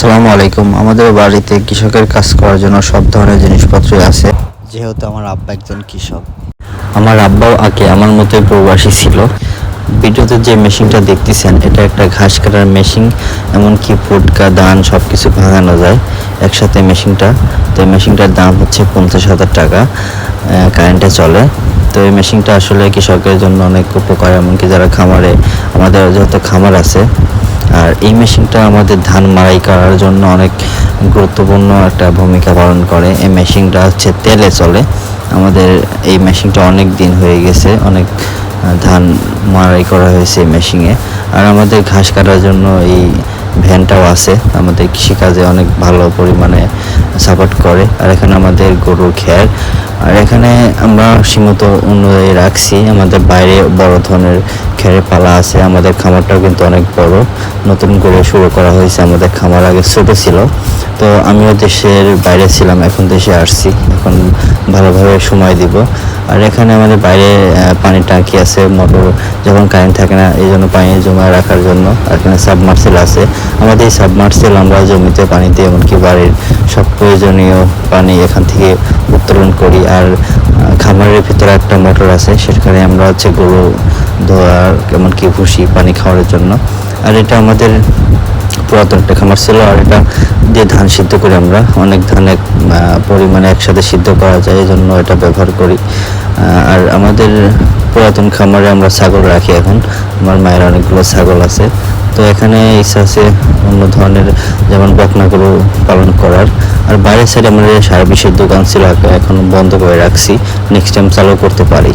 আসসালামু আলাইকুম। আমাদের বাড়িতে কৃষকের কাজ করার জন্য সব ধরনের জিনিসপত্রই আছে। যেহেতু আমার আব্বা একজন কৃষক। আমার আব্বাও আগে আমার মতোই প্রবাসী ছিল। ভিডিওতে যে মেশিনটা দেখতেছেন এটা একটা ঘাস কাটার মেশিন এমনকি ফুটকা ধান সব কিছু ভাঙানো যায় একসাথে মেশিনটা। তো এই মেশিনটার দাম হচ্ছে পঞ্চাশ হাজার টাকা কারেন্টে চলে। তো এই মেশিনটা আসলে কৃষকের জন্য অনেক উপকার এমনকি যারা খামারে আমাদের যত খামার আছে আর এই মেশিনটা আমাদের ধান মাড়াই করার জন্য অনেক গুরুত্বপূর্ণ একটা ভূমিকা পালন করে। এই মেশিনটা হচ্ছে তেলে চলে। আমাদের এই মেশিনটা অনেক দিন হয়ে গেছে, অনেক ধান মাড়াই করা হয়েছে এই মেশিনে। আর আমাদের ঘাস কাটার জন্য এই ভ্যানটাও আছে। আমাদের কৃষিকাজে অনেক ভালো পরিমাণে সাপোর্ট করে। আর এখানে আমাদের গরুর খ্যার আর এখানে আমরা সীমিত অনুযায়ী রাখছি। আমাদের বাইরে বড় ধরনের খেরে পালা আছে। আমাদের খামারটাও কিন্তু অনেক বড়। নতুন করে শুরু করা হয়েছে। আমাদের খামার আগে ছোট ছিল। তো আমিও দেশের বাইরে ছিলাম। এখন দেশে আসছি। এখন ভালোভাবে সময় দিব। আর এখানে আমাদের বাইরে পানির টাঙ্কি আছে। মোটর যখন কারেন্ট থাকে না, এই জন্য পানি জমা রাখার জন্য। আর এখানে সাবমার্সেল আছে। আমাদের এই সাবমার্সেল আমরা জমিতে পানি দিয়ে এমনকি বাড়ির সব প্রয়োজনীয় পানি এখান থেকে উত্তোলন করি। আর খামারের ভিতরে একটা মোটর আছে, সেখানে আমরা হচ্ছে গরু ধোয়ার এমনকি ভুসি পানি খাওয়ার জন্য। আর এটা আমাদের পুরাতন একটা খামার ছিল, আর এটা দিয়ে ধান সিদ্ধ করি আমরা। অনেক ধান এক পরিমাণে একসাথে সিদ্ধ করা যায় এই জন্য এটা ব্যবহার করি। আর আমাদের পুরাতন খামারে আমরা ছাগল রাখি এখন। আমার মায়ের অনেকগুলো ছাগল আছে। তো এখানে ইচ্ছা আছে অন্য ধরনের যেমন বকনা গরু পালন করার। আর বাইরের সাইডে আমাদের সারা বিশ্বের দোকান ছিল, এখন বন্ধ করে রাখছি। নেক্সট টাইম চালু করতে পারি।